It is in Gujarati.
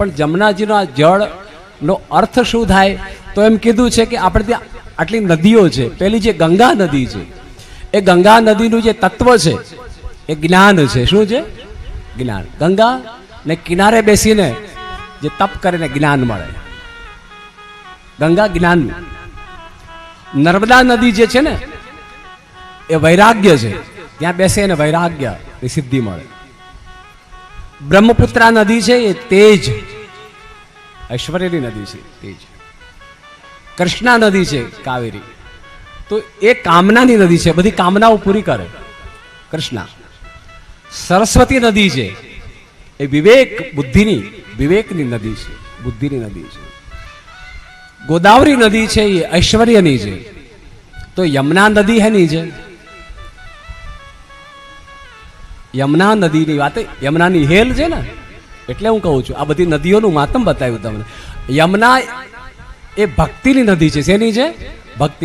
પણ જમનાજીનો આ જળનો અર્થ શું થાય? તો એમ કીધું છે કે આપણે ત્યાં આટલી નદીઓ છે. પેલી જે ગંગા નદી છે, એ ગંગા નદીનું જે તત્વ છે, એ જ્ઞાન છે. શું છે? જ્ઞાન. ગંગા ને કિનારે બેસીને જે તપ કરીને જ્ઞાન મળે. ગંગા જ્ઞાન નર્મદા નદી જે છે ને, એ વૈરાગ્ય છે. ત્યાં બેસે એને વૈરાગ્યની સિદ્ધિ મળે. બ્રહ્મપુત્રા નદી છે, એ તેજ. ઐશ્વર્યની નદી છે તેજ કૃષ્ણા નદી છે, કાવેરી. તો એ કામનાની નદી છે, બધી કામનાઓ પૂરી કરે. કૃષ્ણા. સરસ્વતી નદી છે, એ વિવેક બુદ્ધિની, વિવેકની નદી છે, બુદ્ધિની નદી છે. ગોદાવરી નદી છે, એ ઐશ્વર્યની છે. તો યમુના નદી હેની છે. યમુના નદીની વાત, યમુનાની હેલ છે ને? એટલે હું કહું છું, આ બધી નદીઓનું માતમ બતાવ્યું તમને. યમુના એ ભક્તિની નદી છે. શેની છે? ભક્તિ.